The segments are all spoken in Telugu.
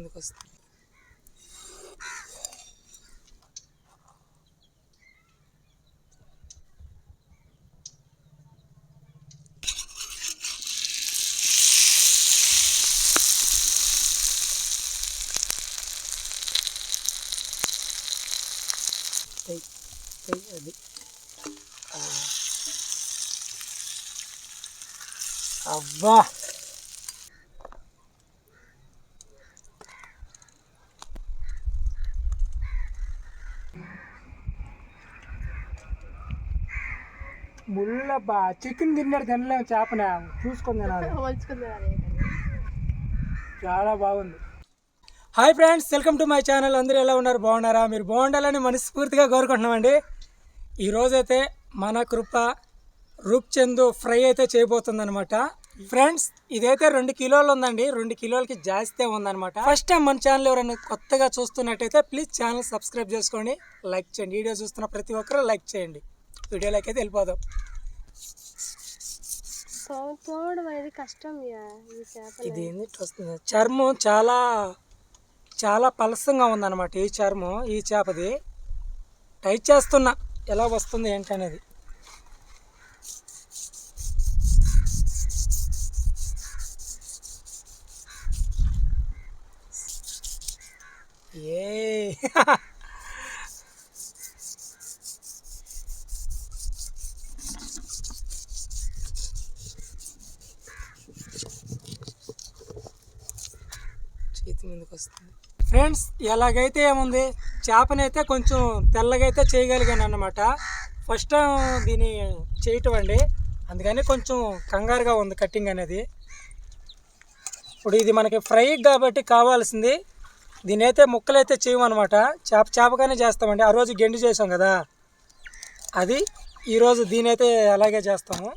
ముందుకు వస్తుంది అది. అవ్వా! ముళ్ళబ్బా చికెన్ తిన్నాడు తినలేము చేపన? చూసుకొని తినాలి. చాలా బాగుంది. Hi friends welcome to my channel. అందరూ ఎలా ఉన్నారు? బాగున్నారా? మీరు బాగుండాలని మనస్ఫూర్తిగా కోరుకుంటున్నామండి. ఈరోజైతే మన కృప రూప్చందు ఫ్రై అయితే చేయబోతుంది అనమాట ఫ్రెండ్స్ ఇదైతే రెండు కిలోలు ఉందండి. రెండు కిలోలకి జాస్తి ఉందన్నమాట. ఫస్ట్ టైం మన ఛానల్ ఎవరైనా కొత్తగా చూస్తున్నట్టయితే ప్లీజ్ ఛానల్ సబ్స్క్రైబ్ చేసుకోండి లైక్ చేయండి. వీడియో చూస్తున్న ప్రతి ఒక్కరూ లైక్ చేయండి. వీడియోలోకి అయితే వెళ్ళిపోదాం. తోమడం అనేది కష్టం ఈ చేప ఇది వస్తుంది చర్మం చాలా చాలా పలసంగా ఉందన్నమాట ఈ చర్మం ఈ చేపది. టైట్ చేస్తున్నా ఎలా వస్తుంది ఏంటి అనేది. ఏ చేతి ముందుకు వస్తుంది. ఫ్రెండ్స్ ఎలాగైతే ఏముంది చేపనైతే కొంచెం తెల్లగైతే చేయగలిగాను అనమాట ఫస్ట్ టైం దీన్ని చేయటం అండి. అందుకని కొంచెం కంగారుగా ఉంది కటింగ్ అనేది. ఇప్పుడు ఇది మనకి ఫ్రై కాబట్టి కావాల్సింది. దీని అయితే ముక్కలు అయితే చేయమన్నమాట. చేప చేపగానే చేస్తామండి. ఆ రోజు గెండి చేసాం కదా. అది ఈరోజు దీని అయితే అలాగే చేస్తాము.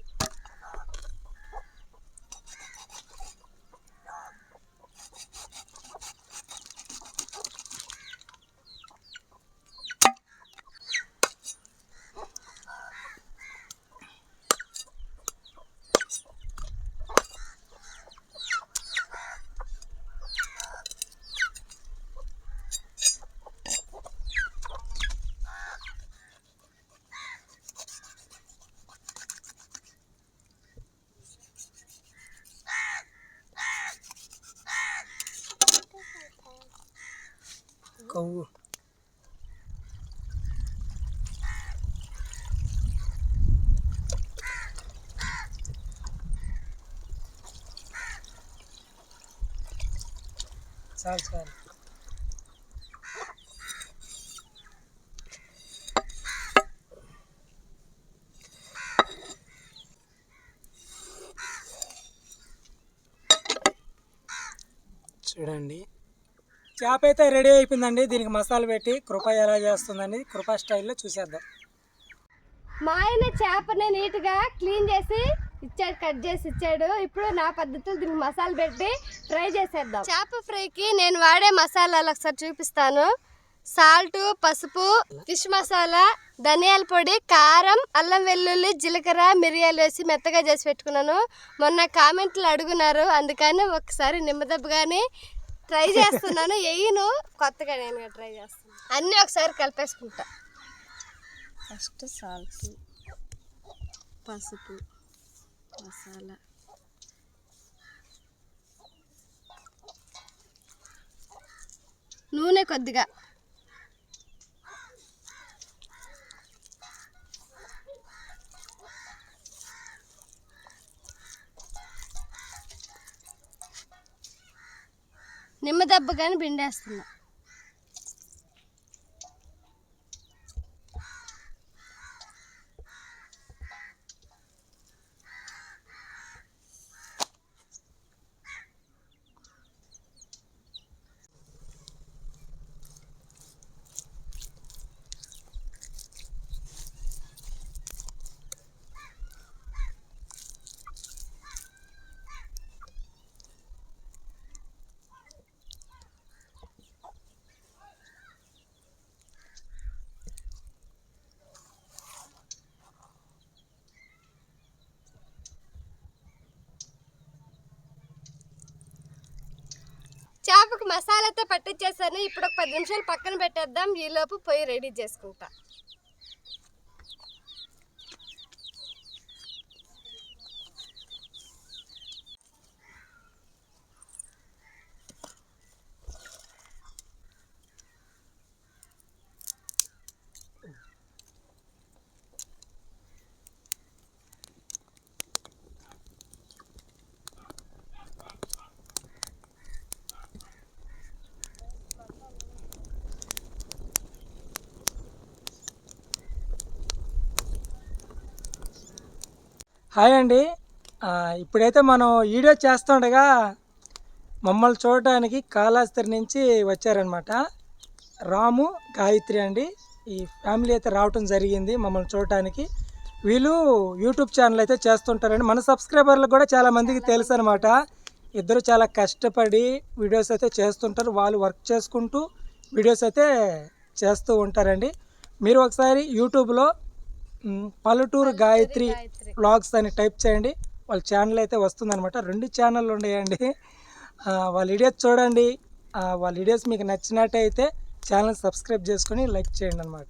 కొవ్వు చాలు చాలు చూడండి చేప అయితే రెడీ అయిపోయిందండి. దీనికి మసాలా పెట్టి కృప ఎలా చేస్తుందని కృప స్టైల్లో చూసేద్దాం. మా ఆయన చేపని నీట్గా క్లీన్ చేసి ఇచ్చాడు కట్ చేసి ఇచ్చాడు. ఇప్పుడు నా పద్ధతిలో దీనికి మసాలా పెట్టి ఫ్రై చేసేద్దాం. చేప ఫ్రైకి నేను వాడే మసాలాలు ఒకసారి చూపిస్తాను. సాల్ట్ పసుపు ఫిష్ మసాలా ధనియాల పొడి కారం అల్లం వెల్లుల్లి జీలకర్ర మిరియాలు వేసి మెత్తగా చేసి పెట్టుకున్నాను. మొన్న కామెంట్లు అడుగున్నారు అందుకని ఒకసారి నిమ్మదబ్బగాని ట్రై చేస్తున్నాను ఎయ్యను. కొత్తగా నేను ట్రై చేస్తాను అన్నీ ఒకసారి కలిపేసుకుంటా. ఫస్ట్ సాల్ట్ పసుపు మసాలా. నూనె కొద్దిగా. నిమ్మ దెబ్బ కానీ పిండేస్తున్నా. చేపకు మసాలాతో పట్టించేసాను. ఇప్పుడు ఒక పది నిమిషాలు పక్కన పెట్టేద్దాం. ఈలోపు పొయ్యి రెడీ చేసుకుంటా. హాయ్ అండి. ఇప్పుడైతే మనం వీడియో చేస్తుండగా మమ్మల్ని చూడటానికి కాళాస్త్రి నుంచి వచ్చారనమాట రాము గాయత్రి అండి. ఈ ఫ్యామిలీ అయితే రావటం జరిగింది మమ్మల్ని చూడటానికి. వీళ్ళు యూట్యూబ్ ఛానల్ అయితే చేస్తుంటారండి. మన సబ్స్క్రైబర్లకు కూడా చాలా మందికి తెలుసు అనమాట ఇద్దరు చాలా కష్టపడి వీడియోస్ అయితే చేస్తుంటారు. వాళ్ళు వర్క్ చేసుకుంటూ వీడియోస్ అయితే చేస్తూ ఉంటారండి. మీరు ఒకసారి యూట్యూబ్లో పల్లెటూరు గాయత్రి. వ్లాగ్స్ అని టైప్ చేయండి. వాళ్ళ ఛానల్ అయితే వస్తుందన్నమాట. రెండు ఛానళ్ళు ఉన్నాయండి. వాళ్ళ వీడియోస్ చూడండి. వాళ్ళ వీడియోస్ మీకు నచ్చినట్టయితే ఛానల్ సబ్స్క్రైబ్ చేసుకొని లైక్ చేయండి అనమాట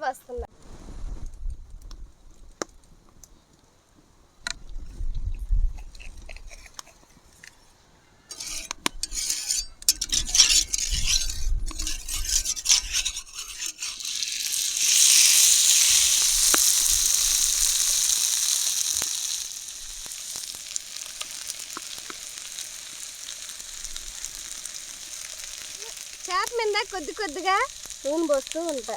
పెట్టాను ఆయిల్ చేప మీద కొద్ది కొద్దిగా నూనె పోస్తూ ఉంటా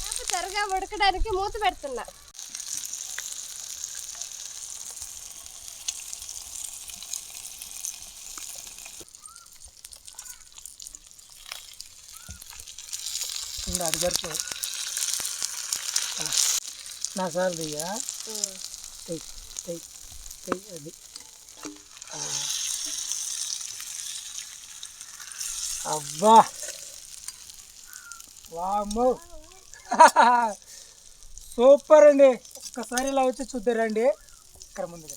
చేప త్వరగా ఉడకడానికి మూత పెడుతున్నా. అడిగారు నా సార్ దియ్యా అది. అబ్బా! వామ్మో. సూపర్ అండి. ఒక్కసారి ఇలా వచ్చి చూద్దరండి ఇక్కడ ముందు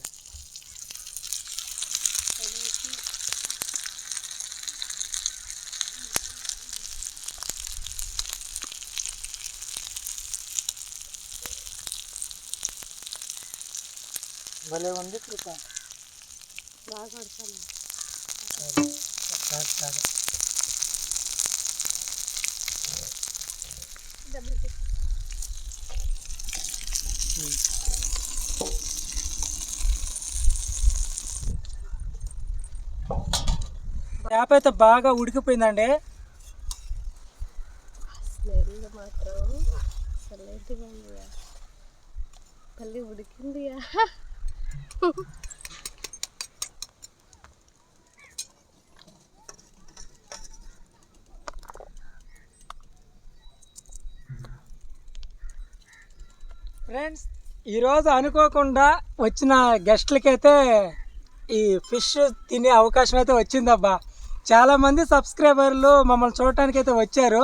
భలే ఉంది కృప. బాగా పడతాను కాదు కాదు చేప అయితే బాగా ఉడికిపోయిందండి. మాత్రం ఉడికిందియా ఫ్రెండ్స్ ఈరోజు అనుకోకుండా వచ్చిన గెస్ట్లకైతే ఈ ఫిష్ తినే అవకాశం అయితే వచ్చిందబ్బా. చాలా మంది సబ్స్క్రైబర్లు మమ్మల్ని చూడటానికి అయితే వచ్చారు.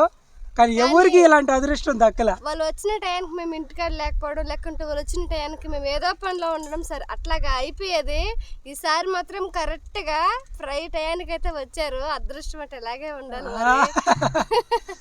కానీ ఎవరికి ఇలాంటి అదృష్టం దక్కల? వాళ్ళు వచ్చిన టయానికి మేము ఇంటికాడ లేకపోవడం లేకుంటే వాళ్ళు వచ్చిన టయానికి మేము ఏదో పనిలో ఉండడం సరే అట్లాగా అయిపోయేది. ఈసారి మాత్రం కరెక్ట్గా ఫ్రై టయానికి అయితే వచ్చారు. అదృష్టం అంటే ఇలాగే ఉండాలి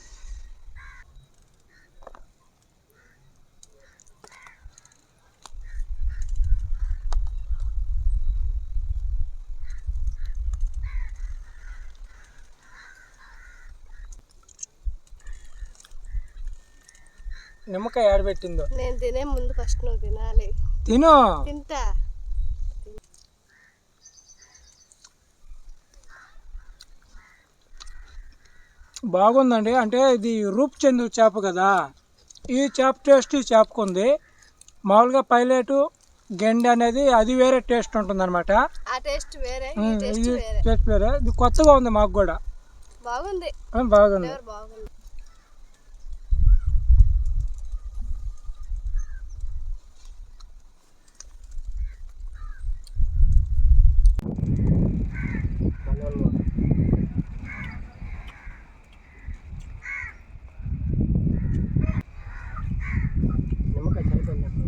నిమ్మకాయ ఆడబెట్టిందో నేను తినే ముందు ఫస్ట్ నువ్వు తినాలి. తిను? తింటా. బాగుందండి. అంటే ఇది రూప్ చందు చేప కదా? ఈ చేప టేస్ట్ ఈ చేపకు ఉంది. మామూలుగా పైలట్ గెండి అనేది అది వేరే టేస్ట్ ఉంటుంది అనమాట టేస్ట్ వేరే ఇది వేరే. టేస్ట్ వేరే. ఇది కొత్తగా ఉంది మాకు కూడా. బాగుంది. బాగుంది ఫ్లేవర్ బాగుంది నిమ్మకాయ చనిపోయినట్టు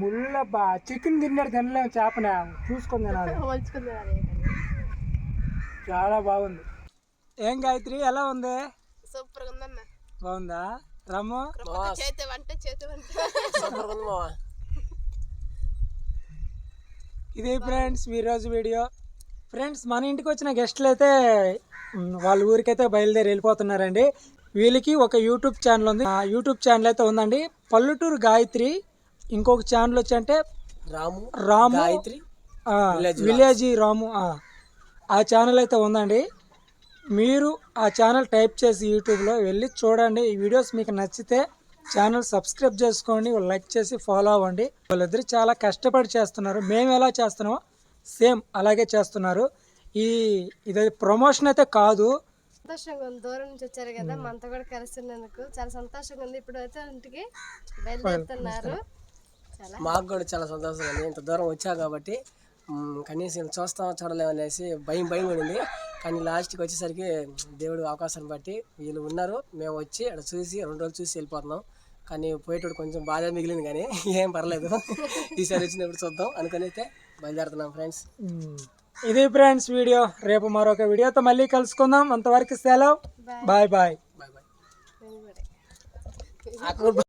ముళ్ళ బా చికెన్ తిన్నాడు తినలేము చేపన. చూసుకొని తినాలి. చాలా బాగుంది. ఏం గాయత్రి ఎలా ఉంది? సూపర్ ఉందన్న. బాగుందా? రమ్ము? చేతి వంట చేతి వంట. సూపర్ ఉంది మావా. ఇది ఫ్రెండ్స్ ఈరోజు వీడియో. ఫ్రెండ్స్ మన ఇంటికి వచ్చిన గెస్ట్లు అయితే వాళ్ళ ఊరికైతే బయలుదేరి వెళ్ళిపోతున్నారండి. వీళ్ళకి ఒక యూట్యూబ్ ఛానల్ ఉంది. ఆ యూట్యూబ్ ఛానల్ అయితే ఉందండి. పల్లెటూరు గాయత్రి ఇంకొక ఛానల్ వచ్చి అంటే రాము రాము గాయత్రి విలేజ్ రాము ఆ. ఆ ఛానల్ అయితే ఉందండి. మీరు ఆ ఛానల్ టైప్ చేసి యూట్యూబ్లో వెళ్ళి చూడండి. ఈ వీడియోస్ మీకు నచ్చితే ఛానల్ సబ్స్క్రైబ్ చేసుకోండి. లైక్ చేసి ఫాలో అవ్వండి. వాళ్ళిద్దరు చాలా కష్టపడి చేస్తున్నారు. మేము ఎలా చేస్తున్నామో సేమ్ అలాగే చేస్తున్నారు. ఈ ఇది ప్రమోషన్ అయితే కాదు. సంతోషంగా ఉంది. దూరం నుంచి వచ్చారు కదా మనతో కూడా కలిసినందుకు. చాలా సంతోషంగా ఉంది. ఇప్పుడు అయితే ఇంటికి బయలుదేరుతున్నారు. మాకు కూడా చాలా సంతోషంగా ఉంది. ఇంత దూరం వచ్చా కాబట్టి కనీసం చూస్తాం చూడలేము అనేసి భయం భయం పడింది కానీ లాస్ట్కి వచ్చేసరికి దేవుడు అవకాశాన్ని బట్టి వీళ్ళు ఉన్నారు. మేము వచ్చి అక్కడ చూసి రెండు రోజులు చూసి వెళ్ళిపోతున్నాం. కానీ పోయేటప్పుడు కొంచెం బాధ మిగిలింది కానీ ఏం పర్లేదు. ఈసారి వచ్చినప్పుడు చూద్దాం. అనుకుని అయితే బయలుదేరుతున్నాం ఫ్రెండ్స్. ఇది ఫ్రెండ్స్ వీడియో. రేపు మరొక వీడియోతో మళ్ళీ కలుసుకుందాం. అంతవరకు సెలవు. బాయ్. Bye bye. బాయ్